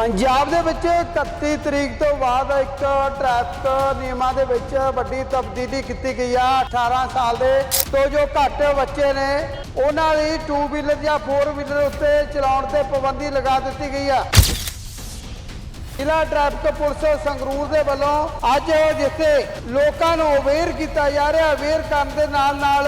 ਪੰਜਾਬ ਦੇ ਵਿੱਚ 31 ਤਰੀਕ ਤੋਂ ਬਾਅਦ ਇੱਕ ਟ੍ਰੈਫਿਕ ਨਿਯਮਾਂ ਦੇ ਵਿੱਚ ਵੱਡੀ ਤਬਦੀਲੀ ਕੀਤੀ ਗਈ ਆ। 18 ਸਾਲ ਦੇ ਤੋਂ ਜੋ ਘੱਟ ਬੱਚੇ ਨੇ, ਉਹਨਾਂ ਲਈ 2 ਵੀਲਰ ਜਾਂ 4 ਵੀਲਰ ਉੱਤੇ ਚਲਾਉਣ ਤੇ ਪਾਬੰਦੀ ਲਗਾ ਦਿੱਤੀ ਗਈ ਆ। ਜ਼ਿਲ੍ਹਾ ਟ੍ਰੈਫਿਕ ਪੁਲਿਸ ਸੰਗਰੂਰ ਦੇ ਵੱਲੋਂ ਅੱਜ ਜਿੱਥੇ ਲੋਕਾਂ ਨੂੰ ਅਵੇਅਰ ਕੀਤਾ ਜਾ ਰਿਹਾ, ਅਵੇਅਰ ਕਰਨ ਦੇ ਨਾਲ ਨਾਲ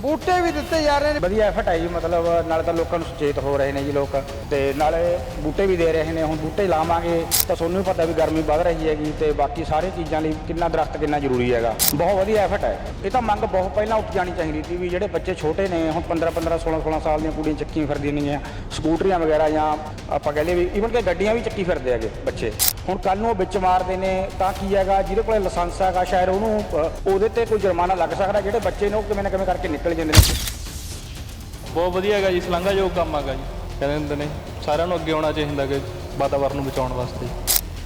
ਬੂਟੇ ਵੀ ਦਿੱਤੇ ਜਾ ਰਹੇ ਨੇ। ਵਧੀਆ ਐਫਰਟ ਹੈ ਜੀ, ਮਤਲਬ ਨਾਲੇ ਤਾਂ ਲੋਕਾਂ ਨੂੰ ਸੁਚੇਤ ਹੋ ਰਹੇ ਨੇ ਜੀ ਲੋਕ ਤੇ ਨਾਲੇ ਬੂਟੇ ਵੀ ਦੇ ਰਹੇ ਨੇ, ਹੁਣ ਬੂਟੇ ਲਾਵਾਂਗੇ ਤਾਂ ਤੁਹਾਨੂੰ ਵੀ ਪਤਾ ਵੀ ਗਰਮੀ ਵੱਧ ਰਹੀ ਹੈਗੀ ਤੇ ਬਾਕੀ ਸਾਰੇ ਚੀਜ਼ਾਂ ਲਈ ਕਿੰਨਾ ਦਰਖਤ ਕਿੰਨਾ ਜ਼ਰੂਰੀ ਹੈਗਾ। ਬਹੁਤ ਵਧੀਆ ਐਫਰਟ ਹੈ। ਇਹ ਤਾਂ ਮੰਗ ਬਹੁਤ ਪਹਿਲਾਂ ਉੱਠ ਜਾਣੀ ਚਾਹੀਦੀ ਸੀ ਵੀ ਜਿਹੜੇ ਬੱਚੇ ਛੋਟੇ ਨੇ, ਹੁਣ 15 15 16 16 ਸਾਲ ਦੀਆਂ ਕੁੜੀਆਂ ਚੱਕੀਆਂ ਫਿਰਦੀਆਂ ਨੇਗੀਆਂ, ਸਕੂਟਰੀਆਂ ਵਗੈਰਾ ਜਾਂ ਆਪਾਂ ਕਹਿੰਦੇ ਵੀ ਈਵਨ ਕਿ ਗੱਡੀਆਂ ਵੀ ਚੱਕੀ ਫਿਰਦੇ ਹੈਗੇ ਬੱਚੇ। ਹੁਣ ਕੱਲ ਨੂੰ ਉਹ ਵਿੱਚ ਮਾਰਦੇ ਨੇ ਤਾਂ ਕੀ ਹੈਗਾ? ਜਿਹਦੇ ਕੋਲੇ ਲਾਇਸੈਂਸ ਹੈਗਾ ਸ਼ਾਇਦ ਉਹਨੂੰ ਅ, ਉਹਦੇ ਤੇ ਕੋਈ ਜੁਰਮਾਨਾ ਲੱਗ ਸਕਦਾ ਜਿਹੜੇ ਬੱਚੇ ਨੇ ਉਹ ਕਿਵੇਂ ਨਾ ਕਿਵੇਂ ਕਰਕੇ ਨਿਕਲ ਜਾਂਦੇ ਨੇ। ਬਹੁਤ ਵਧੀਆ ਹੈਗਾ ਜੀ ਸ਼ਲਾਘਾਯੋਗ ਕੰਮ ਹੈਗਾ ਜੀ। ਕਹਿੰਦੇ ਹੁੰਦੇ ਨੇ ਸਾਰਿਆਂ ਨੂੰ ਅੱਗੇ ਆਉਣਾ ਚਾਹੀਦਾ ਕਿ ਵਾਤਾਵਰਨ ਨੂੰ ਬਚਾਉਣ ਵਾਸਤੇ।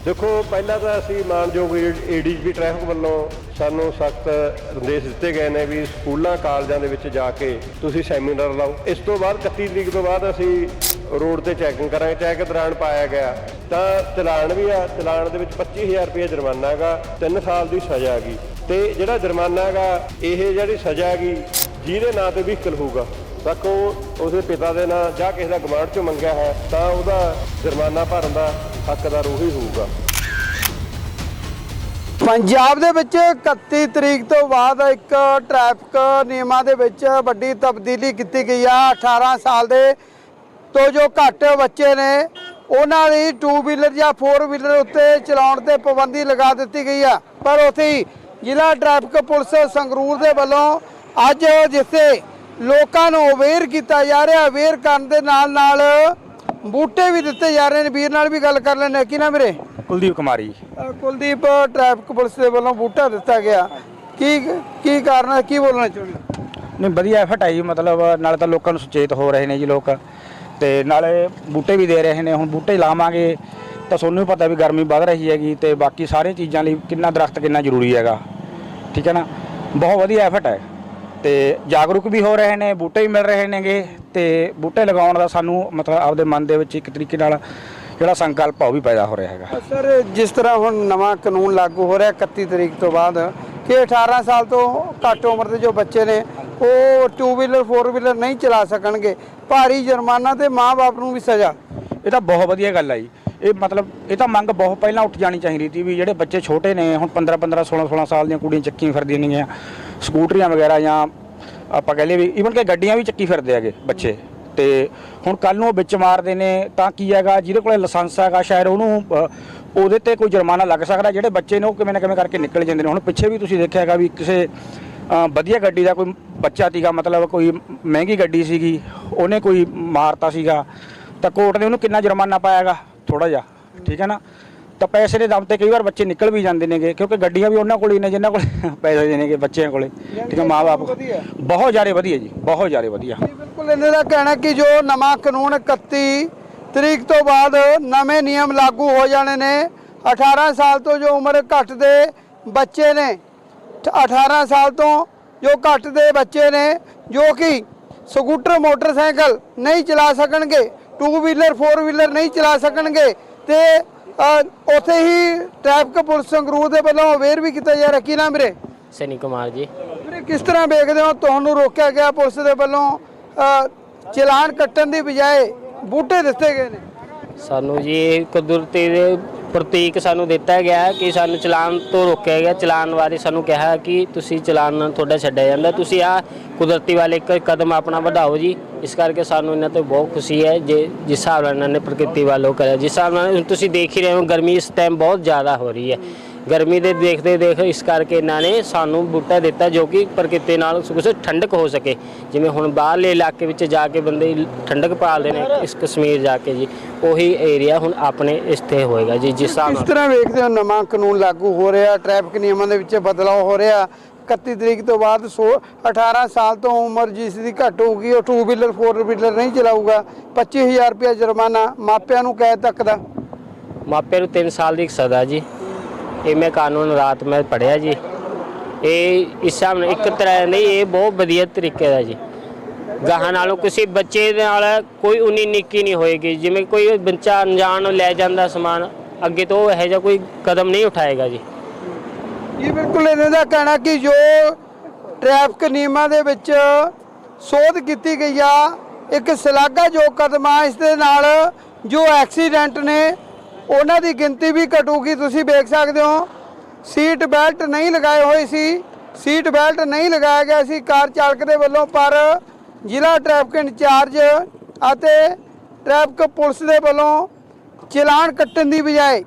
ਦੇਖੋ ਪਹਿਲਾਂ ਤਾਂ ਅਸੀਂ ਮਾਨਯੋਗ ਏਡੀਜੀਪੀ ਟ੍ਰੈਫਿਕ ਵੱਲੋਂ ਸਾਨੂੰ ਸਖਤ ਨਿਰਦੇਸ਼ ਦਿੱਤੇ ਗਏ ਨੇ ਵੀ ਸਕੂਲਾਂ ਕਾਲਜਾਂ ਦੇ ਵਿੱਚ ਜਾ ਕੇ ਤੁਸੀਂ ਸੈਮੀਨਾਰ ਲਾਓ। ਇਸ ਤੋਂ ਬਾਅਦ 31 ਤਰੀਕ ਤੋਂ ਬਾਅਦ ਅਸੀਂ ਰੋਡ ਤੇ ਚੈਕਿੰਗ ਕਰਾਂਗੇ ਚੈੱਕ ਦੌਰਾਨ ਪਾਇਆ ਗਿਆ। ਤਾਂ ਚਲਾਨ ਵੀ ਆ, ਚਲਾਨ ਦੇ ਵਿੱਚ 25000 ਰੁਪਏ ਜੁਰਮਾਨਾ ਹੈਗਾ 3 ਸਾਲ ਦੀ ਸਜ਼ਾ ਹੈਗੀ। ਤੇ ਜਿਹੜਾ ਜੁਰਮਾਨਾ ਹੈਗਾ, ਇਹ ਜਿਹੜੀ ਸਜ਼ਾ ਹੈਗੀ, ਜਿਹਦੇ ਨਾਂ ਤੇ ਵਹੀਕਲ ਹੋਊਗਾ। ਤੱਕ ਉਹ ਉਹਦੇ ਪਿਤਾ ਦੇ ਨਾਂ ਜਾਂ ਕਿਸੇ ਦਾ ਗਵਾਂਢ ਚੋਂ ਮੰਗਿਆ ਹੈ, ਤਾਂ ਉਹਦਾ ਜੁਰਮਾਨਾ ਭਰਨ ਦਾ ਹੱਕਦਾਰ ਉਹੀ ਹੋਊਗਾ। ਪੰਜਾਬ ਦੇ ਵਿੱਚ 31 ਤਰੀਕ ਤੋਂ ਬਾਅਦ ਇੱਕ ਟ੍ਰੈਫਿਕ ਨਿਯਮਾਂ ਦੇ ਵਿੱਚ ਵੱਡੀ ਤਬਦੀਲੀ ਕੀਤੀ ਗਈ ਆ। 18 ਸਾਲ ਦੇ ਤੋਂ ਜੋ ਘੱਟ ਬੱਚੇ ਨੇ ਉਹਨਾਂ ਲਈ 2 ਵੀਲਰ ਜਾਂ 4 ਵੀਲਰ ਉੱਤੇ ਚਲਾਉਣ ਤੇ ਪਾਬੰਦੀ ਲਗਾ ਦਿੱਤੀ ਗਈ ਆ। ਪਰ ਉੱਥੇ ਹੀ ਜ਼ਿਲ੍ਹਾ ਟ੍ਰੈਫਿਕ ਪੁਲਿਸ ਸੰਗਰੂਰ ਦੇ ਵੱਲੋਂ ਅੱਜ ਜਿੱਥੇ ਲੋਕਾਂ ਨੂੰ ਅਵੇਅਰ ਕੀਤਾ ਜਾ ਰਿਹਾ ਅਵੇਅਰ ਕਰਨ ਦੇ ਨਾਲ ਨਾਲ ਬੂਟੇ ਵੀ ਦਿੱਤੇ ਜਾ ਰਹੇ ਨੇ। ਵੀਰ ਨਾਲ ਵੀ ਗੱਲ ਕਰ ਲੈਣੇ ਕੀ ਨਾ ਵੀਰੇ? ਕੁਲਦੀਪ ਕੁਮਾਰੀ ਕੁਲਦੀਪ ਟ੍ਰੈਫਿਕ ਪੁਲਿਸ ਦੇ ਵੱਲੋਂ ਬੂਟਾ ਦਿੱਤਾ ਗਿਆ। ਕੀ ਕੀ ਕਾਰਨ ਹੈ? ਕੀ ਬੋਲਣਾ ਚਾਹੁੰਦੇ ਨਹੀਂ ਵਧੀਆ ਐਫਰਟ ਹੈ ਜੀ ਮਤਲਬ ਨਾਲੇ ਤਾਂ ਲੋਕਾਂ ਨੂੰ ਸੁਚੇਤ ਹੋ ਰਹੇ ਨੇ ਜੀ ਲੋਕ। ਤੇ ਨਾਲੇ ਬੂਟੇ ਵੀ ਦੇ ਰਹੇ ਨੇ, ਹੁਣ ਬੂਟੇ ਲਾਵਾਂਗੇ ਤਾਂ ਤੁਹਾਨੂੰ ਵੀ ਪਤਾ ਵੀ ਗਰਮੀ ਵੱਧ ਰਹੀ ਹੈਗੀ ਤੇ ਬਾਕੀ ਸਾਰੇ ਚੀਜ਼ਾਂ ਲਈ ਕਿੰਨਾ ਦਰਖਤ ਕਿੰਨਾ ਜ਼ਰੂਰੀ ਹੈਗਾ। ਠੀਕ ਹੈ ਨਾ? ਬਹੁਤ ਵਧੀਆ ਐਫਰਟ ਹੈ। ਤੇ ਜਾਗਰੂਕ ਵੀ ਹੋ ਰਹੇ ਨੇ, ਬੂਟੇ ਵੀ ਮਿਲ ਰਹੇ ਨੇਗੇ ਤੇ ਬੂਟੇ ਲਗਾਉਣ ਦਾ ਸਾਨੂੰ ਮਤਲਬ ਆਪਦੇ ਮਨ ਦੇ ਵਿੱਚ ਇੱਕ ਤਰੀਕੇ ਨਾਲ ਜਿਹੜਾ ਸੰਕਲਪ ਆ ਉਹ ਵੀ ਪੈਦਾ ਹੋ ਰਿਹਾ ਹੈਗਾ। ਸਰ, ਜਿਸ ਤਰ੍ਹਾਂ ਹੁਣ ਨਵਾਂ ਕਾਨੂੰਨ ਲਾਗੂ ਹੋ ਰਿਹਾ 31 ਤਰੀਕ ਤੋਂ ਬਾਅਦ ਕਿ 18 ਸਾਲ ਤੋਂ ਘੱਟ ਉਮਰ ਦੇ ਜੋ ਬੱਚੇ ਨੇ, ਉਹ 2 ਵੀਲਰ 4 ਵੀਲਰ ਨਹੀਂ ਚਲਾ ਸਕਣਗੇ। ਭਾਰੀ ਜੁਰਮਾਨਾ ਤੇ ਮਾਂ-ਬਾਪ ਨੂੰ ਵੀ ਸਜ਼ਾ। ਇਹ ਤਾਂ ਬਹੁਤ ਵਧੀਆ ਗੱਲ ਹੈ ਜੀ। ਇਹ ਮਤਲਬ, ਇਹ ਤਾਂ ਮੰਗ ਬਹੁਤ ਪਹਿਲਾਂ ਉੱਠ ਜਾਣੀ ਚਾਹੀਦੀ ਸੀ ਵੀ ਜਿਹੜੇ ਬੱਚੇ ਛੋਟੇ ਨੇ, ਹੁਣ 15 15 16 16 ਸਾਲ ਦੀਆਂ ਕੁੜੀਆਂ ਚੱਕੀਆਂ ਫਿਰਦੀਆਂ ਨੇਗੀਆਂ, ਸਕੂਟਰੀਆਂ ਵਗੈਰਾ ਜਾਂ ਆਪਾਂ ਕਹਿ ਲਈਏ ਵੀ ਈਵਨ ਕਿ ਗੱਡੀਆਂ ਵੀ ਚੱਕੀ ਫਿਰਦੇ ਹੈਗੇ ਬੱਚੇ। ਤੇ ਹੁਣ ਕੱਲ ਨੂੰ ਉਹ ਵਿੱਚ ਮਾਰਦੇ ਨੇ, ਤਾਂ ਕੀ ਹੈਗਾ, ਜਿਹਦੇ ਕੋਲੇ ਲਾਇਸੈਂਸ ਹੈਗਾ, ਸ਼ਾਇਦ ਉਹਨੂੰ ਉਹਦੇ ਤੇ ਕੋਈ ਜੁਰਮਾਨਾ ਲੱਗ ਸਕਦਾ? ਜਿਹੜੇ ਬੱਚੇ ਨੇ ਉਹ ਕਿਵੇਂ ਨਾ ਕਿਵੇਂ ਕਰਕੇ ਨਿਕਲ ਜਾਂਦੇ ਨੇ? ਹੁਣ ਪਿੱਛੇ ਵੀ ਤੁਸੀਂ ਦੇਖਿਆ ਹੈਗਾ ਵੀ ਕਿਸੇ ਵਧੀਆ ਗੱਡੀ ਦਾ ਕੋਈ ਬੱਚਾ ਸੀਗਾ ਮਤਲਬ ਕੋਈ ਮਹਿੰਗੀ ਗੱਡੀ ਸੀਗੀ ਉਹਨੇ ਕੋਈ ਮਾਰਤਾ ਸੀਗਾ ਤਾਂ ਕੋਰਟ ਨੇ ਉਹਨੂੰ ਕਿੰਨਾ ਜੁਰਮਾਨਾ ਪਾਇਆਗਾ ਥੋੜਾ ਜਿਹਾ ਠੀਕ ਹੈ ਨਾ? ਤਾਂ ਪੈਸੇ ਦੇ ਦਮ ਤੇ ਕਈ ਵਾਰ ਬੱਚੇ ਨਿਕਲ ਵੀ ਜਾਂਦੇ ਨੇਗੇ ਕਿਉਂਕਿ ਗੱਡੀਆਂ ਵੀ ਉਹਨਾਂ ਕੋਲ ਹੀ ਨੇ ਜਿਨ੍ਹਾਂ ਕੋਲ ਪੈਸੇ ਦੇ ਨੇਗੇ ਬੱਚਿਆਂ ਕੋਲੇ ਠੀਕ ਹੈ ਮਾਪੇ। ਬਹੁਤ ਜ਼ਿਆਦਾ ਵਧੀਆ ਜੀ ਬਹੁਤ ਜ਼ਿਆਦਾ ਵਧੀਆ। ਬਿਲਕੁਲ ਇਹਨਾਂ ਦਾ ਕਹਿਣਾ ਕਿ ਜੋ ਨਵਾਂ ਕਾਨੂੰਨ 31 ਤਰੀਕ ਤੋਂ ਬਾਅਦ ਨਵੇਂ ਨਿਯਮ ਲਾਗੂ ਹੋ ਜਾਣੇ ਨੇ। 18 ਸਾਲ ਤੋਂ ਜੋ ਉਮਰ ਘੱਟ ਦੇ ਬੱਚੇ ਨੇ ਤੇ 18 ਸਾਲ ਤੋਂ ਜੋ ਘੱਟ ਦੇ ਬੱਚੇ ਨੇ ਜੋ ਕਿ ਸਕੂਟਰ ਮੋਟਰਸਾਈਕਲ ਨਹੀਂ ਚਲਾ ਸਕਣਗੇ 2 ਵੀਲਰ 4 ਵੀਲਰ ਨਹੀਂ ਚਲਾ ਸਕਣਗੇ ਤੇ ਉੱਥੇ ਹੀ ਟ੍ਰੈਫਿਕ ਪੁਲਿਸ ਸੰਗਰੂਰ ਦੇ ਵੱਲੋਂ ਅਵੇਅਰ ਵੀ ਕੀਤਾ ਜਾ ਰਿਹਾ। ਕੀ ਨਾਮ ਵੀਰੇ? ਸਨੀ ਕੁਮਾਰ ਜੀ। ਵੀਰੇ ਕਿਸ ਤਰ੍ਹਾਂ ਵੇਖਦੇ ਹੋ? ਤੁਹਾਨੂੰ ਰੋਕਿਆ ਗਿਆ ਪੁਲਿਸ ਦੇ ਵੱਲੋਂ ਚਲਾਨ ਕੱਟਣ ਦੀ ਬਜਾਏ ਬੂਟੇ ਦਿੱਤੇ ਗਏ ਨੇ? ਸਾਨੂੰ ਜੀ ਇਹ ਕੁਦਰਤੀ ਦੇ ਪ੍ਰਤੀਕ ਸਾਨੂੰ ਦਿੱਤਾ ਗਿਆ ਹੈ ਕਿ ਸਾਨੂੰ ਚਲਾਨ ਤੋਂ ਰੋਕਿਆ ਗਿਆ। ਚਲਾਨ ਬਾਰੇ ਸਾਨੂੰ ਕਿਹਾ ਕਿ ਤੁਸੀਂ ਚਲਾਨ ਨਾਲ ਤੁਹਾਡਾ ਛੱਡਿਆ ਜਾਂਦਾ। ਤੁਸੀਂ ਆ ਕੁਦਰਤੀ ਵਾਲੇ ਇੱਕ ਕਦਮ ਆਪਣਾ ਵਧਾਓ ਜੀ। ਇਸ ਕਰਕੇ ਸਾਨੂੰ ਇਹਨਾਂ ਤੇ ਬਹੁਤ ਖੁਸ਼ੀ ਹੈ ਜੇ ਜਿਸ ਹਿਸਾਬ ਨਾਲ ਇਹਨਾਂ ਨੇ ਪ੍ਰਕਿਰਤੀ ਵੱਲੋਂ ਕਰਿਆ। ਜਿਸ ਹਿਸਾਬ ਨਾਲ ਹੁਣ ਤੁਸੀਂ ਦੇਖ ਹੀ ਰਹੇ ਹੋ, ਗਰਮੀ ਇਸ ਟਾਈਮ ਬਹੁਤ ਜ਼ਿਆਦਾ ਹੋ ਰਹੀ ਹੈ। ਗਰਮੀ ਦੇ ਦੇਖਦੇ ਦੇਖ ਇਸ ਕਰਕੇ ਇਹਨਾਂ ਨੇ ਸਾਨੂੰ ਬੂਟਾ ਦਿੱਤਾ ਜੋ ਕਿ ਪ੍ਰਕਿਰਤੀ ਨਾਲ ਕੁਝ ਠੰਡਕ ਹੋ ਸਕੇ। ਜਿਵੇਂ ਹੁਣ ਬਾਹਰਲੇ ਇਲਾਕੇ ਵਿੱਚ ਜਾ ਕੇ ਬੰਦੇ ਠੰਡਕ ਪਾਲਦੇ ਨੇ ਇਸ ਕਸ਼ਮੀਰ ਜਾ ਕੇ ਜੀ ਉਹੀ ਏਰੀਆ ਹੁਣ ਆਪਣੇ ਇੱਥੇ ਹੋਏਗਾ ਜੀ ਜਿਸ ਹਿਸਾਬ ਨਾਲ ਤਰ੍ਹਾਂ ਵੇਖਦੇ ਹੋ ਨਵਾਂ ਕਾਨੂੰਨ ਲਾਗੂ ਹੋ ਰਿਹਾ ਟ੍ਰੈਫਿਕ ਨਿਯਮਾਂ ਦੇ ਵਿੱਚ ਬਦਲਾਅ ਹੋ ਰਿਹਾ? 31 ਤਰੀਕ ਤੋਂ ਬਾਅਦ ਸੌ 18 ਸਾਲ ਤੋਂ ਉਮਰ ਜਿਸ ਦੀ ਘੱਟ ਹੋਊਗੀ ਉਹ 2 ਵੀਲਰ 4 ਵੀਲਰ ਨਹੀਂ ਚਲਾਊਗਾ। 25000 ਰੁਪਏ ਜੁਰਮਾਨਾ ਮਾਪਿਆਂ ਨੂੰ ਕੈਦ ਤੱਕ ਦਾ। ਮਾਪੇ ਨੂੰ 3 ਸਾਲ ਦੀ ਸਜ਼ਾ ਜੀ। ਇਹ ਮੈਂ ਕਾਨੂੰਨ ਰਾਤ ਮੈਂ ਪੜਿਆ ਜੀ। ਇਹ ਇਸ ਹਿਸਾਬ ਇੱਕ ਤਰ੍ਹਾਂ ਨਹੀਂ, ਇਹ ਬਹੁਤ ਵਧੀਆ ਤਰੀਕੇ ਦਾ ਜੀ। ਗਾਹਾਂ ਨਾਲੋਂ ਕਿਸੇ ਬੱਚੇ ਦੇ ਨਾਲ ਕੋਈ ਉਨੀ ਨਿੱਕੀ ਨਹੀਂ ਹੋਏਗੀ। ਜਿਵੇਂ ਕੋਈ ਬੱਚਾ ਅਣਜਾਣ ਲੈ ਜਾਂਦਾ ਸਮਾਨ, ਅੱਗੇ ਤੋਂ ਉਹ ਇਹੋ ਜਿਹਾ ਕੋਈ ਕਦਮ ਨਹੀਂ ਉਠਾਏਗਾ ਜੀ। ਇਹ ਬਿਲਕੁਲ ਇਹਨਾਂ ਦਾ ਕਹਿਣਾ ਕਿ ਜੋ ਟ੍ਰੈਫਿਕ ਨਿਯਮਾਂ ਦੇ ਵਿੱਚ ਸੋਧ ਕੀਤੀ ਗਈ ਆ, ਇੱਕ ਸ਼ਲਾਘਾਯੋਗ ਕਦਮ ਆ, ਇਸ ਦੇ ਨਾਲ ਜੋ ਐਕਸੀਡੈਂਟ ਨੇ ਉਹਨਾਂ ਦੀ ਗਿਣਤੀ ਵੀ ਘਟੂਗੀ ਤੁਸੀਂ ਵੇਖ ਸਕਦੇ ਹੋ। ਸੀਟ ਬੈਲਟ ਨਹੀਂ ਲਗਾਏ ਹੋਏ ਸੀ। ਸੀਟ ਬੈਲਟ ਨਹੀਂ ਲਗਾਇਆ ਗਿਆ ਸੀ ਕਾਰ ਚਾਲਕ ਦੇ ਵੱਲੋਂ ਪਰ ਜ਼ਿਲ੍ਹਾ ਟ੍ਰੈਫਿਕ ਇੰਚਾਰਜ ਅਤੇ ਟ੍ਰੈਫਿਕ ਪੁਲਿਸ ਦੇ ਵੱਲੋਂ ਚਲਾਨ ਕੱਟਣ ਦੀ ਬਜਾਏ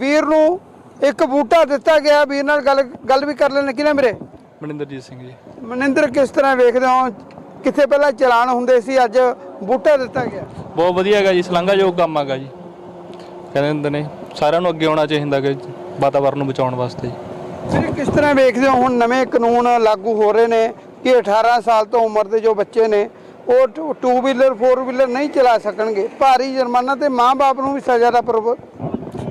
ਵੀਰ ਨੂੰ ਇੱਕ ਬੂਟਾ ਦਿੱਤਾ ਗਿਆ। ਵੀਰ ਨਾਲ ਗੱਲ ਗੱਲ ਵੀ ਕਰ ਲੈਣ ਕਿ ਨਾ ਮੇਰੇ ਮਨਿੰਦਰਜੀਤ ਸਿੰਘ ਜੀ। ਮਨਿੰਦਰ ਕਿਸ ਤਰ੍ਹਾਂ ਵੇਖਦੇ ਹੋ? ਕਿੱਥੇ ਪਹਿਲਾਂ ਚਲਾਨ ਹੁੰਦੇ ਸੀ ਅੱਜ ਬੂਟਾ ਦਿੱਤਾ ਗਿਆ? ਬਹੁਤ ਵਧੀਆ ਹੈਗਾ ਜੀ ਸ਼ਲਾਘਾਯੋਗ ਕੰਮ ਹੈਗਾ ਜੀ। ਕਹਿੰਦੇ ਹੁੰਦੇ ਨੇ ਸਾਰਿਆਂ ਨੂੰ ਅੱਗੇ ਆਉਣਾ ਚਾਹੀਦਾ ਕਿ ਵਾਤਾਵਰਨ ਨੂੰ ਬਚਾਉਣ ਵਾਸਤੇ। ਜੀ ਕਿਸ ਤਰ੍ਹਾਂ ਵੇਖਦੇ ਹੋ ਹੁਣ ਨਵੇਂ ਕਾਨੂੰਨ ਲਾਗੂ ਹੋ ਰਹੇ ਨੇ ਕਿ 18 ਸਾਲ ਤੋਂ ਉਮਰ ਦੇ ਜੋ ਬੱਚੇ ਨੇ ਉਹ 2 ਵੀਲਰ 4 ਵੀਲਰ ਨਹੀਂ ਚਲਾ ਸਕਣਗੇ? ਭਾਰੀ ਜੁਰਮਾਨਾ ਤੇ ਮਾਂ-ਬਾਪ ਨੂੰ ਵੀ ਸਜ਼ਾ ਦਾ ਪ੍ਰਭ।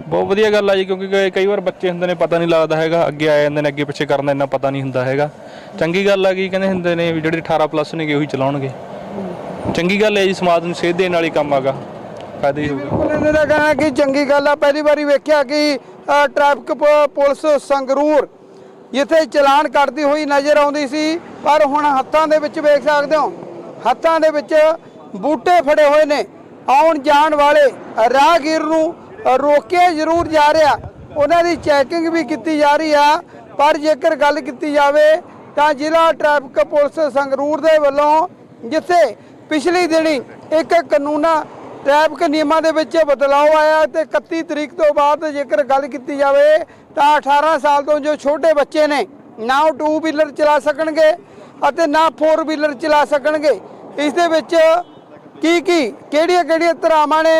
ਬਹੁਤ ਵਧੀਆ ਗੱਲ ਆ ਜੀ ਕਿਉਂਕਿ ਕਈ- ਵਾਰ ਬੱਚੇ ਹੁੰਦੇ ਨੇ ਪਤਾ ਨਹੀਂ ਲੱਗਦਾ ਹੈਗਾ ਅੱਗੇ ਆ ਜਾਂਦੇ ਨੇ ਅੱਗੇ ਪਿੱਛੇ ਕਰਨ ਦਾ ਇੰਨਾ ਪਤਾ ਨਹੀਂ ਹੁੰਦਾ ਹੈਗਾ। ਚੰਗੀ ਗੱਲ ਆ ਕੀ ਕਹਿੰਦੇ ਹੁੰਦੇ ਨੇ ਵੀ ਜਿਹੜੇ 18 ਪਲੱਸ ਨੇਗੇ ਉਹੀ ਚਲਾਉਣਗੇ। ਚੰਗੀ ਗੱਲ ਹੈ ਜੀ ਸਮਾਜ ਨੂੰ ਸੇਧ ਦੇਣ ਵਾਲੀ ਕੰਮ ਹੈਗਾ ਫਾਇਦਾ ਹੀ ਹੋਊਗਾ ਬਿਲਕੁਲ ਇਹਨਾਂ ਦਾ ਕਹਿਣਾ ਕਿ ਚੰਗੀ ਗੱਲ ਆ ਪਹਿਲੀ ਵਾਰੀ ਵੇਖਿਆ ਕਿ ਅ, ਟ੍ਰੈਫਿਕ ਪ- ਪੁਲਿਸ ਸੰਗਰੂਰ ਜਿੱਥੇ ਚਲਾਨ ਕੱਟਦੀ ਹੋਈ ਨਜ਼ਰ ਆਉਂਦੀ ਸੀ ਪਰ ਹੁਣ ਹੱਥਾਂ ਦੇ ਵਿੱਚ ਵੇਖ ਸਕਦੇ ਹੋ ਹੱਥਾਂ ਦੇ ਵਿੱਚ ਬੂਟੇ ਫੜੇ ਹੋਏ ਨੇ। ਆਉਣ ਜਾਣ ਵਾਲੇ ਰਾਹਗੀਰ ਨੂੰ ਅ, ਰੋਕਿਆ ਜ਼ਰੂਰ ਜਾ ਰਿਹਾ। ਉਹਨਾਂ ਦੀ ਚੈਕਿੰਗ ਵੀ ਕੀਤੀ ਜਾ ਰਹੀ ਆ ਪਰ ਜੇਕਰ ਗੱਲ ਕੀਤੀ ਜਾਵੇ ਤਾਂ ਜ਼ਿਲ੍ਹਾ ਟ੍ਰੈਫਿਕ ਪੁਲਿਸ ਸੰਗਰੂਰ ਦੇ ਵੱਲੋਂ ਜਿੱਥੇ ਪਿਛਲੀ ਦਿਨੀ ਇੱਕ ਕਾਨੂੰਨਾ ਟ੍ਰੈਫਿਕ ਨਿਯਮਾਂ ਦੇ ਵਿੱਚ ਬਦਲਾਅ ਆਇਆ ਤੇ 31 ਤਰੀਕ ਤੋਂ ਬਾਅਦ ਜੇਕਰ ਗੱਲ ਕੀਤੀ ਜਾਵੇ ਤਾਂ 18 ਸਾਲ ਤੋਂ ਜੋ ਛੋਟੇ ਬੱਚੇ ਨੇ, ਨਾ ਉਹ ਟੂ ਵੀਲਰ ਚਲਾ ਸਕਣਗੇ ਅਤੇ ਨਾ ਫੋਰ ਵੀਲਰ ਚਲਾ ਸਕਣਗੇ। ਇਸ ਦੇ ਵਿੱਚ ਕੀ ਕੀ, ਕਿਹੜੀਆਂ ਕਿਹੜੀਆਂ ਧਰਾਵਾਂ ਨੇ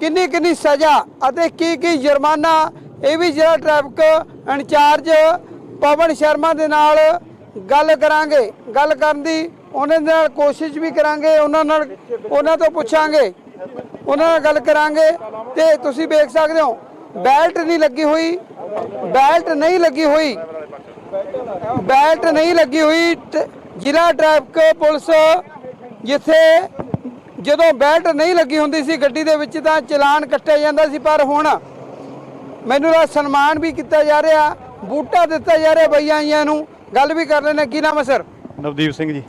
ਕਿੰਨੀ ਕਿੰਨੀ ਸਜ਼ਾ ਅਤੇ ਕੀ ਕੀ ਜੁਰਮਾਨਾ, ਇਹ ਵੀ ਜਿਹੜਾ ਟ੍ਰੈਫਿਕ ਇੰਚਾਰਜ ਪਵਨ ਸ਼ਰਮਾ ਦੇ ਨਾਲ ਗੱਲ ਕਰਾਂਗੇ। ਗੱਲ ਕਰਨ ਦੀ ਉਹਨਾਂ ਦੇ ਨਾਲ ਕੋਸ਼ਿਸ਼ ਵੀ ਕਰਾਂਗੇ, ਉਹਨਾਂ ਨਾਲ, ਉਹਨਾਂ ਤੋਂ ਪੁੱਛਾਂਗੇ। ਉਹਨਾਂ ਨਾਲ ਗੱਲ ਕਰਾਂਗੇ ਤੇ ਤੁਸੀਂ ਵੇਖ ਸਕਦੇ ਹੋ ਬੈਲਟ ਨਹੀਂ ਲੱਗੀ ਹੋਈ ਬੈਲਟ ਨਹੀਂ ਲੱਗੀ ਹੋਈ ਬੈਲਟ ਨਹੀਂ ਲੱਗੀ ਹੋਈ ਜ਼ਿਲ੍ਹਾ ਟ੍ਰੈਫਿਕ ਪੁਲਿਸ ਜਿੱਥੇ ਜਦੋਂ ਬੈਲਟ ਨਹੀਂ ਲੱਗੀ ਹੁੰਦੀ ਸੀ ਗੱਡੀ ਦੇ ਵਿੱਚ ਤਾਂ ਚਲਾਨ ਕੱਟਿਆ ਜਾਂਦਾ ਸੀ ਪਰ ਹੁਣ ਮੈਨੂੰ ਦਾ ਸਨਮਾਨ ਵੀ ਕੀਤਾ ਜਾ ਰਿਹਾ ਬੂਟਾ ਦਿੱਤਾ ਜਾ ਰਿਹਾ ਬਈਆਂ ਨੂੰ। ਗੱਲ ਵੀ ਕਰ ਲੈਣੇ ਕੀ ਨਾਮ ਹੈ ਸਰ? ਨਵਦੀਪ ਸਿੰਘ ਜੀ।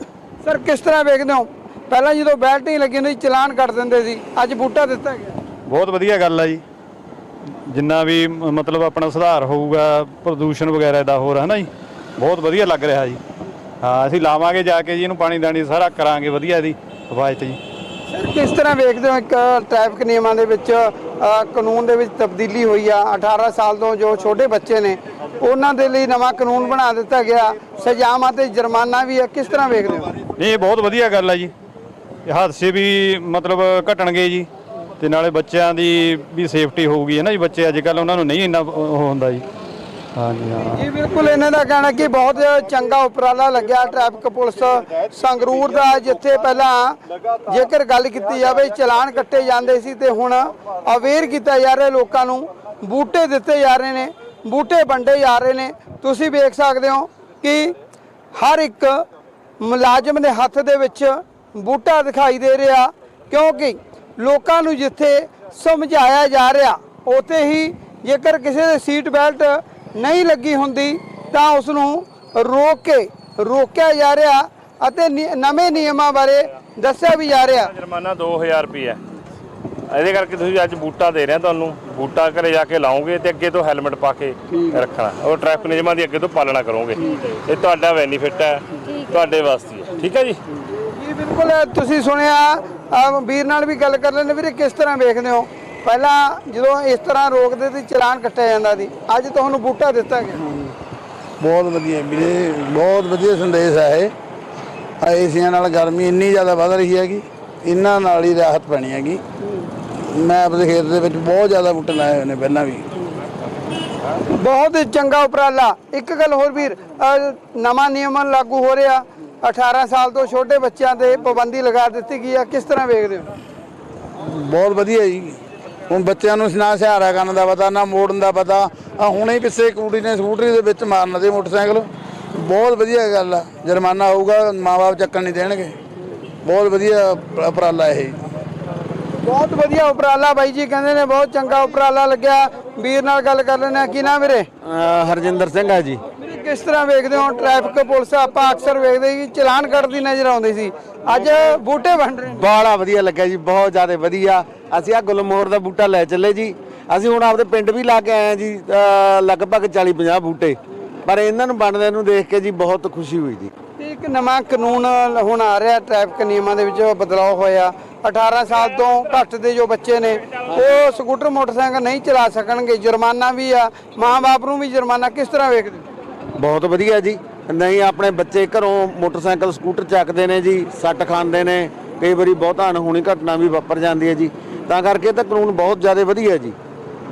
ਸਰ ਕਿਸ ਤਰ੍ਹਾਂ ਵੇਖਦੇ ਹੋ? ਪਹਿਲਾਂ ਜਦੋਂ ਬੈਲਟ ਨਹੀਂ ਲੱਗੀ ਹੁੰਦੀ ਚਲਾਨ ਕੱਟ ਦਿੰਦੇ ਸੀ ਅੱਜ ਬੂਟਾ ਦਿੱਤਾ ਗਿਆ। ਬਹੁਤ ਵਧੀਆ ਗੱਲ ਆ ਜੀ। ਜਿੰਨਾ ਵੀ ਮ- ਮਤਲਬ ਆਪਣਾ ਸੁਧਾਰ ਹੋਊਗਾ ਪ੍ਰਦੂਸ਼ਣ ਵਗੈਰਾ ਦਾ ਹੋਰ ਹੈ ਨਾ ਜੀ? ਬਹੁਤ ਵਧੀਆ ਲੱਗ ਰਿਹਾ ਜੀ। ਹਾਂ ਅਸੀਂ ਲਾਵਾਂਗੇ ਜਾ ਕੇ ਜੀ ਇਹਨੂੰ ਪਾਣੀ ਦਾਣੀ ਸਾਰਾ ਕਰਾਂਗੇ ਵਧੀਆ ਇਹਦੀ ਹਿਫਾਜ਼ਤ ਜੀ। ਸਰ ਕਿਸ ਤਰ੍ਹਾਂ ਵੇਖਦੇ ਹੋ ਇੱਕ ਟ੍ਰੈਫਿਕ ਨਿਯਮਾਂ ਦੇ ਵਿੱਚ ਅ, ਕਾਨੂੰਨ ਦੇ ਵਿੱਚ ਤਬਦੀਲੀ ਹੋਈ ਆ? 18 ਸਾਲ ਤੋਂ ਜੋ ਛੋਟੇ ਬੱਚੇ ਨੇ ਉਹਨਾਂ ਦੇ ਲਈ ਨਵਾਂ ਕਾਨੂੰਨ ਬਣਾ ਦਿੱਤਾ ਗਿਆ। ਸਜ਼ਾਵਾਂ ਤੇ ਜੁਰਮਾਨਾ ਵੀ ਹੈ ਕਿਸ ਤਰ੍ਹਾਂ ਵੇਖਦੇ ਹੋ? ਨਹੀਂ ਇਹ ਬਹੁਤ ਵਧੀਆ ਗੱਲ ਆ ਜੀ। ਇਹ ਹਾਦਸੇ ਵੀ ਮਤਲਬ ਘਟਣਗੇ ਜੀ। ਤੇ ਨਾਲੇ ਬੱਚਿਆਂ ਦੀ ਵੀ ਸੇਫਟੀ ਹੋਊਗੀ ਹੈ ਨਾ ਜੀ। ਬੱਚੇ ਅੱਜ ਕੱਲ ਉਹਨਾਂ ਨੂੰ ਨਹੀਂ ਇੰਨਾ ਉਹ ਹੁੰਦਾ ਜੀ। ਹਾਂਜੀ, ਹਾਂ। ਜੀ, ਬਿਲਕੁਲ ਇਹਨਾਂ ਦਾ ਕਹਿਣਾ ਕਿ ਬਹੁਤ ਚੰਗਾ ਉਪਰਾਲਾ ਲੱਗਿਆ ਟ੍ਰੈਫਿਕ ਪੁਲਿਸ ਸੰਗਰੂਰ ਦਾ, ਜਿੱਥੇ ਪਹਿਲਾਂ ਜੇਕਰ ਗੱਲ ਕੀਤੀ ਜਾਵੇ, ਚਲਾਨ ਕੱਟੇ ਜਾਂਦੇ ਸੀ ਤੇ ਹੁਣ ਅਵੇਅਰ ਕੀਤਾ ਜਾ ਰਿਹਾ ਲੋਕਾਂ ਨੂੰ। ਬੂਟੇ ਦਿੱਤੇ ਜਾ ਰਹੇ ਨੇ, ਬੂਟੇ ਵੰਡੇ ਜਾ ਰਹੇ ਨੇ। ਤੁਸੀਂ ਵੇਖ ਸਕਦੇ ਹੋ ਕਿ ਹਰ ਇੱਕ ਮੁਲਾਜ਼ਮ ਦੇ ਹੱਥ ਦੇ ਵਿੱਚ ਬੂਟਾ ਦਿਖਾਈ ਦੇ ਰਿਹਾ ਕਿਉਂਕਿ ਲੋਕਾਂ ਨੂੰ ਜਿੱਥੇ ਸਮਝਾਇਆ ਜਾ ਰਿਹਾ ਉੱਥੇ ਹੀ ਜੇਕਰ ਕਿਸੇ ਦੇ ਸੀਟ ਬੈਲਟ ਨਹੀਂ ਲੱਗੀ ਹੁੰਦੀ ਤਾਂ ਉਸ ਨੂੰ ਰੋਕ ਕੇ ਰੋਕਿਆ ਜਾ ਰਿਹਾ ਅਤੇ ਨਵੇਂ ਨਿਯਮਾਂ ਬਾਰੇ ਦੱਸਿਆ ਵੀ ਜਾ ਰਿਹਾ। ਜੁਰਮਾਨਾ 2000 ਰੁਪਏ ਇਹਦੇ ਕਰਕੇ ਤੁਸੀਂ ਅੱਜ ਬੂਟਾ ਦੇ ਰਹੇ ਹਾਂ ਤੁਹਾਨੂੰ। ਬੂਟਾ ਘਰੇ ਜਾ ਕੇ ਲਾਓਗੇ ਤੇ ਅੱਗੇ ਤੋਂ ਹੈਲਮਟ ਪਾ ਕੇ ਰੱਖਣਾ। ਉਹ ਟ੍ਰੈਫਿਕ ਨਿਯਮਾਂ ਦੀ ਅੱਗੇ ਤੋਂ ਪਾਲਣਾ ਕਰੋਗੇ। ਇਹ ਤੁਹਾਡਾ ਬੈਨੀਫਿਟ ਹੈ। ਤੁਹਾਡੇ ਵਾਸਤੇ ਹੀ ਹੈ। ਠੀਕ ਹੈ ਜੀ? ਬਿਲਕੁਲ ਤੁਸੀਂ ਸੁਣਿਆ ਵੀਰ ਨਾਲ ਵੀ ਗੱਲ ਕਰ ਲੈਂਦੇ ਵੀਰੇ ਕਿਸ ਤਰ੍ਹਾਂ ਵੇਖਦੇ ਹੋ? ਪਹਿਲਾਂ ਜਦੋਂ ਇਸ ਤਰ੍ਹਾਂ ਰੋਕਦੇ ਤੇ ਚਲਾਨ ਕੱਟਿਆ ਜਾਂਦਾ ਸੀ ਅੱਜ ਤੁਹਾਨੂੰ ਬੂਟਾ ਦਿੱਤਾ ਗਿਆ। ਬਹੁਤ ਵਧੀਆ ਵੀਰੇ ਬਹੁਤ ਵਧੀਆ ਸੰਦੇਸ਼ ਹੈ ਇਹ। ਆਹ ਏਸੀਆਂ ਨਾਲ ਗਰਮੀ ਇੰਨੀ ਜ਼ਿਆਦਾ ਵੱਧ ਰਹੀ ਹੈਗੀ ਇਹਨਾਂ ਨਾਲ ਹੀ ਰਾਹਤ ਪੈਣੀ ਹੈਗੀ। ਮੈਂ ਆਪਣੇ ਖੇਤ ਦੇ ਵਿੱਚ ਬਹੁਤ ਜ਼ਿਆਦਾ ਬੂਟੇ ਲਾਏ ਹੋਏ ਨੇ ਪਹਿਲਾਂ ਵੀ। ਬਹੁਤ ਚੰਗਾ ਉਪਰਾਲਾ। ਇੱਕ ਗੱਲ ਹੋਰ ਵੀਰ ਨਵਾਂ ਨਿਯਮ ਲਾਗੂ ਹੋ ਰਿਹਾ 18 ਸਾਲ ਤੋਂ ਛੋਟੇ ਬੱਚਿਆਂ ਤੇ ਪਾਬੰਦੀ ਲਗਾ ਦਿੱਤੀ ਗਈ ਹੈ ਕਿਸ ਤਰ੍ਹਾਂ ਵੇਖਦੇ ਹੋ? ਬਹੁਤ ਵਧੀਆ ਜੀ। ਹੁਣ ਬੱਚਿਆਂ ਨੂੰ ਨਾ ਸਹਾਰਾ ਕਰਨ ਦਾ ਪਤਾ ਨਾ ਮੋੜਨ ਦਾ ਪਤਾ। ਆ ਹੁਣੇ ਹੀ ਪਿੱਛੇ ਕੁੜੀ ਨੇ ਸਕੂਟਰੀ ਦੇ ਵਿੱਚ ਮਾਰਨ ਦੇ ਮੋਟਰਸਾਈਕਲ। ਬਹੁਤ ਵਧੀਆ ਗੱਲ ਆ। ਜੁਰਮਾਨਾ ਹੋਊਗਾ ਮਾਪੇ ਚੱਕਣ ਨਹੀਂ ਦੇਣਗੇ। ਬਹੁਤ ਵਧੀਆ ਉਪ- ਉਪਰਾਲਾ ਇਹ। ਬਹੁਤ ਵਧੀਆ ਉਪਰਾਲਾ ਬਾਈ ਜੀ ਕਹਿੰਦੇ ਨੇ ਬਹੁਤ ਚੰਗਾ ਉਪਰਾਲਾ ਲੱਗਿਆ। ਵੀਰ ਨਾਲ ਗੱਲ ਕਰ ਲੈਣੇ ਕੀ ਨਾ ਵੀਰੇ? ਹਰਜਿੰਦਰ ਸਿੰਘ ਆ ਜੀ। ਕਿਸ ਤਰ੍ਹਾਂ ਵੇਖਦੇ ਹੋ? ਟ੍ਰੈਫਿਕ ਪੁਲਿਸ ਆਪਾਂ ਅਕਸਰ ਵੇਖਦੇ ਕਿ ਚਲਾਨ ਕੱਟਦੀ ਨਜ਼ਰ ਆਉਂਦੀ ਸੀ। ਅੱਜ ਬੂਟੇ ਵੰਡ ਰਹੇ ਨੇ। ਬਾਲਾ ਵਧੀਆ ਲੱਗਿਆ ਜੀ ਬਹੁਤ ਜ਼ਿਆਦਾ ਵਧੀਆ। ਅਸੀਂ ਆ ਗੁਲਮੋਹਰ ਦਾ ਬੂਟਾ ਲੈ ਚੱਲੇ ਜੀ। ਅਸੀਂ ਹੁਣ ਆਪਦੇ ਪਿੰਡ ਵੀ ਲਾ ਕੇ ਆਏ ਆ ਜੀ ਅਹ ਲਗਭਗ 40 50 ਬੂਟੇ। ਪਰ ਇਹਨਾਂ ਨੂੰ ਬਣਦਿਆਂ ਨੂੰ ਦੇਖ ਕੇ ਜੀ ਬਹੁਤ ਖੁਸ਼ੀ ਹੋਈ ਜੀ। ਤੇ ਇੱਕ ਨਵਾਂ ਕਾਨੂੰਨ ਹੁਣ ਆ ਰਿਹਾ ਟ੍ਰੈਫਿਕ ਨਿਯਮਾਂ ਦੇ ਵਿੱਚ ਬਦਲਾਅ ਹੋਇਆ। 18 ਸਾਲ ਤੋਂ ਘੱਟ ਦੇ ਜੋ ਬੱਚੇ ਨੇ ਉਹ ਸਕੂਟਰ ਮੋਟਰਸਾਈਕਲ ਨਹੀਂ ਚਲਾ ਸਕਣਗੇ। ਜੁਰਮਾਨਾ ਵੀ ਆ ਮਾਂ-ਬਾਪ ਨੂੰ ਵੀ ਜੁਰਮਾਨਾ ਕਿਸ ਤਰ੍ਹਾਂ ਵੇਖਦੇ ਹੋ? ਬਹੁਤ ਵਧੀਆ ਜੀ। ਨਹੀਂ, ਆਪਣੇ ਬੱਚੇ ਘਰੋਂ ਮੋਟਰਸਾਈਕਲ, ਸਕੂਟਰ ਚੱਕਦੇ ਨੇ ਜੀ, ਸੱਟ ਖਾਂਦੇ ਨੇ। ਕਈ ਵਾਰੀ ਬਹੁਤਾ ਅਣਹੋਣੀ ਘਟਨਾ ਵੀ ਵਾਪਰ ਜਾਂਦੀ ਹੈ ਜੀ। ਤਾਂ ਕਰਕੇ ਇਹ ਤਾਂ ਕਾਨੂੰਨ ਬਹੁਤ ਜ਼ਿਆਦਾ ਵਧੀਆ ਜੀ।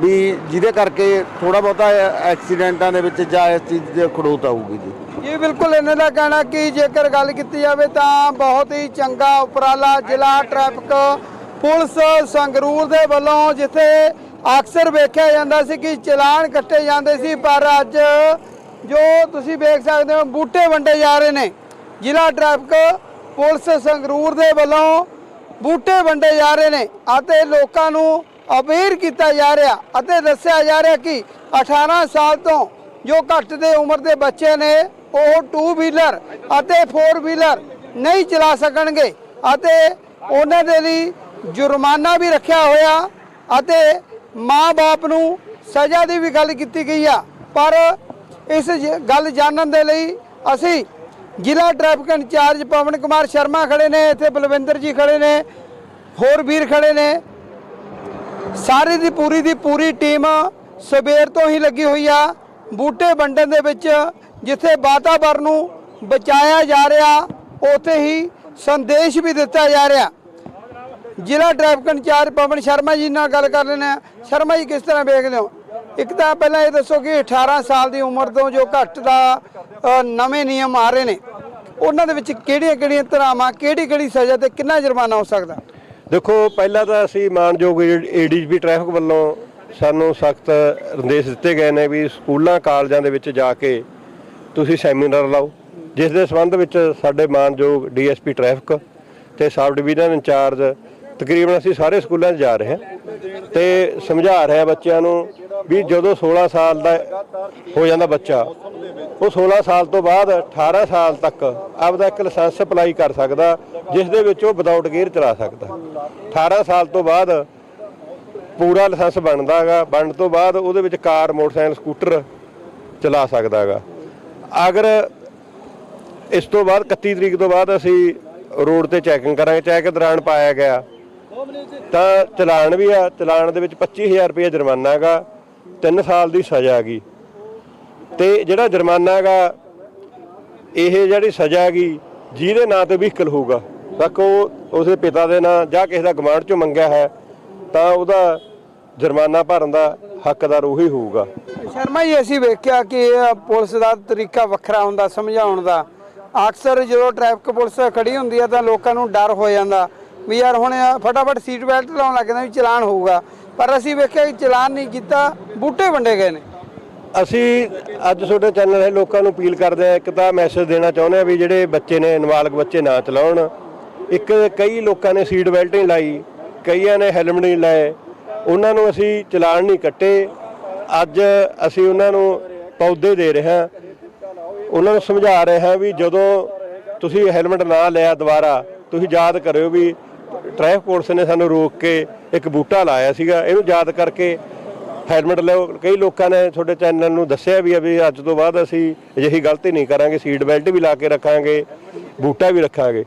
ਵੀ ਜਿਹਦੇ ਕਰਕੇ ਥੋੜਾ ਬਹੁਤਾ ਐਕਸੀਡੈਂਟਾਂ ਦੇ ਵਿੱਚ ਜਾਂ ਇਸ ਚੀਜ਼ ਦੇ ਖੜੋਤ ਆਊਗੀ ਜੀ। ਇਹ ਬਿਲਕੁਲ ਇਹਨਾਂ ਦਾ ਕਹਿਣਾ ਕਿ ਜੇਕਰ ਗੱਲ ਕੀਤੀ ਜਾਵੇ ਤਾਂ ਬਹੁਤ ਹੀ ਚੰਗਾ ਉਪਰਾਲਾ ਜ਼ਿਲ੍ਹਾ ਟ੍ਰੈਫਿਕ ਪੁਲਿਸ ਸੰਗਰੂਰ ਦੇ ਵੱਲੋਂ, ਜਿੱਥੇ ਅਕਸਰ ਵੇਖਿਆ ਜਾਂਦਾ ਸੀ ਕਿ ਚਲਾਨ ਕੱਟੇ ਜਾਂਦੇ ਸੀ, ਪਰ ਅੱਜ ਜੋ ਤੁਸੀਂ ਵੇਖ ਸਕਦੇ ਹੋ, ਬੂਟੇ ਵੰਡੇ ਜਾ ਰਹੇ ਨੇ। ਜ਼ਿਲ੍ਹਾ ਟ੍ਰੈਫਿਕ ਪੁਲਿਸ ਸੰਗਰੂਰ ਦੇ ਵੱਲੋਂ ਬੂਟੇ ਵੰਡੇ ਜਾ ਰਹੇ ਨੇ ਅਤੇ ਲੋਕਾਂ ਨੂੰ ਅਪੀਲ ਕੀਤਾ ਜਾ ਰਿਹਾ ਅਤੇ ਦੱਸਿਆ ਜਾ ਰਿਹਾ ਕਿ 18 ਸਾਲ ਤੋਂ ਜੋ ਘੱਟ ਦੇ ਉਮਰ ਦੇ ਬੱਚੇ ਨੇ, ਉਹ 2 ਵੀਲਰ ਅਤੇ 4 ਵੀਲਰ ਨਹੀਂ ਚਲਾ ਸਕਣਗੇ ਅਤੇ ਉਹਨਾਂ ਦੇ ਲਈ ਜੁਰਮਾਨਾ ਵੀ ਰੱਖਿਆ ਹੋਇਆ ਅਤੇ ਮਾਂ-ਬਾਪ ਨੂੰ ਸਜ਼ਾ ਦੀ ਵੀ ਗੱਲ ਕੀਤੀ ਗਈ ਆ। ਪਰ ਇਸ ਜ- ਗੱਲ ਜਾਣਨ ਦੇ ਲਈ ਅਸੀਂ ਜ਼ਿਲ੍ਹਾ ਟ੍ਰੈਫਿਕ ਇੰਚਾਰਜ ਪਵਨ ਕੁਮਾਰ ਸ਼ਰਮਾ ਖੜੇ ਨੇ, ਇੱਥੇ ਬਲਵਿੰਦਰ ਜੀ ਖੜੇ ਨੇ, ਹੋਰ ਵੀਰ ਖੜੇ ਨੇ। ਸਾਰੇ ਦੀ ਪੂਰੀ ਦੀ ਪੂਰੀ ਟੀਮ ਸਵੇਰ ਤੋਂ ਹੀ ਲੱਗੀ ਹੋਈ ਆ, ਬੂਟੇ ਵੰਡਣ ਦੇ ਵਿੱਚ, ਜਿੱਥੇ ਵਾਤਾਵਰਨ ਨੂੰ ਬਚਾਇਆ ਜਾ ਰਿਹਾ, ਉੱਥੇ ਹੀ ਸੰਦੇਸ਼ ਵੀ ਦਿੱਤਾ ਜਾ ਰਿਹਾ। ਜ਼ਿਲ੍ਹਾ ਟ੍ਰੈਫਿਕ ਇੰਚਾਰਜ ਪਵਨ ਸ਼ਰਮਾ ਜੀ ਨਾਲ ਗੱਲ ਕਰ ਲੈਂਦੇ ਹਾਂ। ਸ਼ਰਮਾ ਜੀ, ਕਿਸ ਤਰ੍ਹਾਂ ਵੇਖਦੇ ਹੋ? ਇੱਕ ਤਾਂ ਪਹਿਲਾਂ ਇਹ ਦੱਸੋ ਕਿ 18 ਸਾਲ ਦੀ ਉਮਰ ਤੋਂ ਜੋ ਘੱਟ ਦਾ ਨਵੇਂ ਨਿਯਮ ਆ ਰਹੇ ਨੇ, ਉਹਨਾਂ ਦੇ ਵਿੱਚ ਕਿਹੜੀਆਂ ਕਿਹੜੀਆਂ ਧਰਾਵਾਂ ਕਿਹੜੀ ਕਿਹੜੀ ਸਜ਼ਾ ਤੇ ਕਿੰਨਾ ਜੁਰਮਾਨਾ ਹੋ ਸਕਦਾ? ਦੇਖੋ, ਪਹਿਲਾਂ ਤਾਂ ਅਸੀਂ ਮਾਨਯੋਗ ਏਡੀਜੀਪੀ ਟ੍ਰੈਫਿਕ ਵੱਲੋਂ ਸਾਨੂੰ ਸਖਤ ਨਿਰਦੇਸ਼ ਦਿੱਤੇ ਗਏ ਨੇ ਵੀ ਸਕੂਲਾਂ, ਕਾਲਜਾਂ ਦੇ ਵਿੱਚ ਜਾ ਕੇ ਤੁਸੀਂ ਸੈਮੀਨਾਰ ਲਾਓ, ਜਿਸ ਦੇ ਸੰਬੰਧ ਵਿੱਚ ਸਾਡੇ ਮਾਨਯੋਗ ਡੀਐਸਪੀ ਟ੍ਰੈਫਿਕ ਤੇ ਸਬ ਡਿਵੀਜ਼ਨ ਇੰਚਾਰਜ ਤਕਰੀਬਨ ਅਸੀਂ ਸਾਰੇ ਸਕੂਲਾਂ 'ਚ ਜਾ ਰਹੇ ਹਾਂ ਤੇ ਸਮਝਾ ਰਹੇ ਹਾਂ ਬੱਚਿਆਂ ਨੂੰ ਵੀ ਜਦੋਂ 16 ਸਾਲ ਦਾ ਹੋ ਜਾਂਦਾ ਬੱਚਾ, ਉਹ 16 ਸਾਲ ਤੋਂ ਬਾਅਦ 18 ਸਾਲ ਤੱਕ ਆਪਦਾ ਇੱਕ ਲਾਇਸੈਂਸ ਅਪਲਾਈ ਕਰ ਸਕਦਾ, ਜਿਸ ਦੇ ਵਿੱਚ ਉਹ ਵਿਦਆਊਟ ਗੇਅਰ ਚਲਾ ਸਕਦਾ। 18 ਸਾਲ ਤੋਂ ਬਾਅਦ ਪੂਰਾ ਲਾਇਸੈਂਸ ਬਣਦਾ ਹੈਗਾ, ਬਣਨ ਤੋਂ ਬਾਅਦ ਉਹਦੇ ਵਿੱਚ ਕਾਰ, ਮੋਟਰਸਾਈਕਲ, ਸਕੂਟਰ ਚਲਾ ਸਕਦਾ ਹੈਗਾ। ਅਗਰ ਇਸ ਤੋਂ ਬਾਅਦ 31 ਤਰੀਕ ਤੋਂ ਬਾਅਦ ਅਸੀਂ ਰੋਡ ਤੇ ਚੈਕਿੰਗ ਕਰਾਂਗੇ ਚੈੱਕ ਦੌਰਾਨ ਪਾਇਆ ਗਿਆ। ਤਾਂ ਚਲਾਨ ਵੀ ਆ, ਚਲਾਨ ਦੇ ਵਿੱਚ 25000 ਰੁਪਏ ਜੁਰਮਾਨਾ ਹੈਗਾ 3 ਸਾਲ ਦੀ ਸਜ਼ਾ ਹੈਗੀ। ਤੇ ਜਿਹੜਾ ਜੁਰਮਾਨਾ ਹੈਗਾ, ਇਹ ਜਿਹੜੀ ਸਜ਼ਾ ਹੈਗੀ, ਜਿਹਦੇ ਨਾਂ ਤੇ ਵਹੀਕਲ ਹੋਊਗਾ ਤੱਕ ਉਹ ਉਸਦੇ ਪਿਤਾ ਦੇ ਨਾਂ, ਜਾਂ ਕਿਸੇ ਦਾ ਗਵਾਂਢ ਚੋਂ ਮੰਗਿਆ ਹੈ, ਤਾਂ ਉਹਦਾ ਜੁਰਮਾਨਾ ਭਰਨ ਦਾ ਹੱਕਦਾਰ ਉਹੀ ਹੋਊਗਾ। ਸ਼ਰਮਾ ਜੀ, ਅਸੀਂ ਵੇਖਿਆ ਕਿ ਪੁਲਿਸ ਦਾ ਤਰੀਕਾ ਵੱਖਰਾ ਹੁੰਦਾ, ਸਮਝਾਉਣ ਦਾ। ਅਕਸਰ ਜਦੋਂ ਟ੍ਰੈਫਿਕ ਪੁਲਿਸ ਖੜੀ ਹੁੰਦੀ ਹੈ, ਤਾਂ ਲੋਕਾਂ ਨੂੰ ਡਰ ਹੋ ਜਾਂਦਾ। ਵੀ ਯਾਰ ਹੁਣ ਫਟਾਫਟ ਸੀਟ ਬੈਲਟ ਲਾਉਣ ਲੱਗ ਜਾਂਦੇ ਵੀ ਚਲਾਨ ਹੋਊਗਾ। ਪਰ ਅਸੀਂ ਵੇਖਿਆ ਕਿ ਚਲਾਨ ਨਹੀਂ ਕੀਤਾ, ਬੂਟੇ ਵੰਡੇ ਗਏ ਨੇ। ਅਸੀਂ ਅੱਜ ਤੁਹਾਡੇ ਚੈਨਲ ਹੈ ਲੋਕਾਂ ਨੂੰ ਅਪੀਲ ਕਰਦੇ ਆ ਇੱਕ ਤਾਂ ਮੈਸੇਜ ਦੇਣਾ ਚਾਹੁੰਦੇ ਆ ਵੀ ਜਿਹੜੇ ਬੱਚੇ ਨੇ ਨਾਬਾਲਗ ਬੱਚੇ ਨਾ ਚਲਾਉਣ। ਇੱਕ ਕਈ ਲੋਕਾਂ ਨੇ ਸੀਟ ਬੈਲਟ ਨਹੀਂ ਲਾਈ, ਕਈਆਂ ਨੇ ਹੈਲਮਟ ਨਹੀਂ ਲਾਏ। ਉਹਨਾਂ ਨੂੰ ਅਸੀਂ ਚਲਾਨ ਨਹੀਂ ਕੱਟੇ। ਅੱਜ ਅਸੀਂ ਉਹਨਾਂ ਨੂੰ ਪੌਦੇ ਦੇ ਰਹੇ ਹਾਂ। ਉਹਨਾਂ ਨੂੰ ਸਮਝਾ ਰਹੇ ਹਾਂ ਵੀ ਜਦੋਂ ਤੁਸੀਂ ਹੈਲਮਟ ਨਾ ਲਿਆ ਦੁਬਾਰਾ, ਤੁਸੀਂ ਯਾਦ ਕਰਿਓ ਵੀ ਟ੍ਰੈਫਿਕ ਪੁਲਿਸ ਨੇ ਸਾਨੂੰ ਰੋਕ ਕੇ ਇੱਕ ਬੂਟਾ ਲਾਇਆ ਸੀਗਾ। ਇਹਨੂੰ ਯਾਦ ਕਰਕੇ ਹੈਲਮਟ ਲਓ ਕਈ ਲੋਕਾਂ ਨੇ ਤੁਹਾਡੇ ਚੈਨਲ ਨੂੰ ਦੱਸਿਆ ਵੀ ਆ ਵੀ ਅੱਜ ਤੋਂ ਬਾਅਦ ਅਸੀਂ ਅਜਿਹੀ ਗਲਤੀ ਨਹੀਂ ਕਰਾਂਗੇ। ਸੀਟ ਬੈਲਟ ਵੀ ਲਾ ਕੇ ਰੱਖਾਂਗੇ, ਬੂਟਾ ਵੀ ਰੱਖਾਂਗੇ।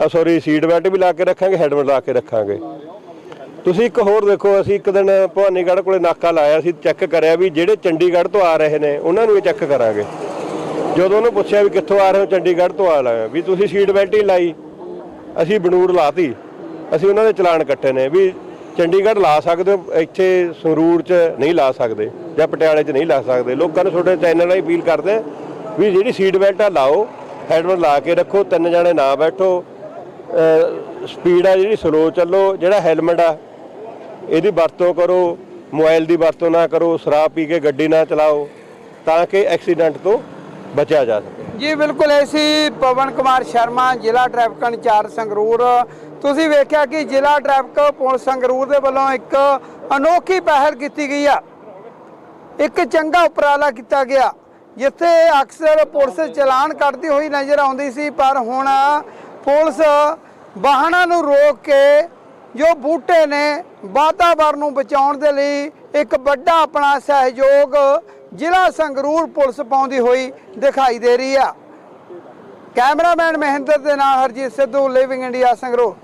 ਆ ਸੌਰੀ ਸੀਟ ਬੈਲਟ ਵੀ ਲਾ ਕੇ ਰੱਖਾਂਗੇ ਹੈਲਮਟ ਲਾ ਕੇ ਰੱਖਾਂਗੇ। ਤੁਸੀਂ ਇੱਕ ਹੋਰ ਦੇਖੋ, ਅਸੀਂ ਇੱਕ ਦਿਨ ਭਵਾਨੀਗੜ੍ਹ ਕੋਲੇ ਨਾਕਾ ਲਾਇਆ ਸੀ ਚੈੱਕ ਕਰਿਆ ਵੀ ਜਿਹੜੇ ਚੰਡੀਗੜ੍ਹ ਤੋਂ ਆ ਰਹੇ ਨੇ, ਉਹਨਾਂ ਨੂੰ ਵੀ ਚੈੱਕ ਕਰਾਂਗੇ। ਜਦੋਂ ਉਹਨੂੰ ਪੁੱਛਿਆ ਵੀ ਕਿੱਥੋਂ ਆ ਰਹੇ ਹੋ, ਚੰਡੀਗੜ੍ਹ ਤੋਂ ਆ ਰਹੇ ਹਾਂ। ਵੀ ਤੁਸੀਂ ਸੀਟ ਬੈਲਟ ਹੀ ਲਾਈ। ਅਸੀਂ ਬਨੂੜ ਲਾਤੀ। ਅਸੀਂ ਉਹਨਾਂ ਦੇ ਚਲਾਨ ਕੱਟੇ ਨੇ ਵੀ ਚੰਡੀਗੜ੍ਹ ਲਾ ਸਕਦੇ ਹੋ, ਇੱਥੇ ਸੰਗਰੂਰ 'ਚ ਨਹੀਂ ਲਾ ਸਕਦੇ ਜਾਂ ਪਟਿਆਲੇ 'ਚ ਨਹੀਂ ਲਾ ਸਕਦੇ। ਲੋਕਾਂ ਨੂੰ ਤੁਹਾਡੇ ਚੈਨਲ ਰਾਹੀਂ ਅਪੀਲ ਕਰਦੇ ਵੀ ਜਿਹੜੀ ਸੀਟ ਬੈਲਟ ਆ ਲਾਓ ਹੈਲਮਟ ਲਾ ਕੇ ਰੱਖੋ, ਤਿੰਨ ਜਣੇ ਨਾ ਬੈਠੋ। ਸਪੀਡ ਆ ਜਿਹੜੀ ਸਲੋ ਚੱਲੋ, ਜਿਹੜਾ ਹੈਲਮਟ ਆ, ਇਹਦੀ ਵਰਤੋਂ ਕਰੋ, ਮੋਬਾਈਲ ਦੀ ਵਰਤੋਂ ਨਾ ਕਰੋ, ਸ਼ਰਾਬ ਪੀ ਕੇ ਗੱਡੀ ਨਾ ਚਲਾਓ, ਤਾਂ ਕਿ ਐਕਸੀਡੈਂਟ ਤੋਂ ਬਚਿਆ ਜਾ ਸਕੇ। ਜੀ, ਬਿਲਕੁਲ, ਇਹ ਸੀ ਪਵਨ ਕੁਮਾਰ ਸ਼ਰਮਾ, ਜ਼ਿਲ੍ਹਾ ਟ੍ਰੈਫਿਕ ਇੰਚਾਰਜ ਸੰਗਰੂਰ। ਤੁਸੀਂ ਵੇਖਿਆ ਕਿ ਜ਼ਿਲ੍ਹਾ ਟ੍ਰੈਫਿਕ ਪੁਲਿਸ ਸੰਗਰੂਰ ਦੇ ਵੱਲੋਂ ਇੱਕ ਅਨੋਖੀ ਪਹਿਲ ਕੀਤੀ ਗਈ ਆ। ਇੱਕ ਚੰਗਾ ਉਪਰਾਲਾ ਕੀਤਾ ਗਿਆ, ਜਿੱਥੇ ਅਕਸਰ ਪੁਲਿਸ ਚਲਾਨ ਕੱਢਦੀ ਹੋਈ ਨਜ਼ਰ ਆਉਂਦੀ ਸੀ, ਪਰ ਹੁਣ ਪੁਲਿਸ ਵਾਹਨਾਂ ਨੂੰ ਰੋਕ ਕੇ ਜੋ ਬੂਟੇ ਨੇ ਵਾਤਾਵਰਨ ਨੂੰ ਬਚਾਉਣ ਦੇ ਲਈ ਇੱਕ ਵੱਡਾ ਆਪਣਾ ਸਹਿਯੋਗ ਜ਼ਿਲ੍ਹਾ ਸੰਗਰੂਰ ਪੁਲਿਸ ਪਾਉਂਦੀ ਹੋਈ ਦਿਖਾਈ ਦੇ ਰਹੀ ਆ। ਕੈਮਰਾਮੈਨ ਮਹਿੰਦਰ ਦੇ ਨਾਲ ਹਰਜੀਤ ਸਿੱਧੂ ਲਿਵਿੰਗ ਇੰਡੀਆ ਸੰਗਰੂਰ।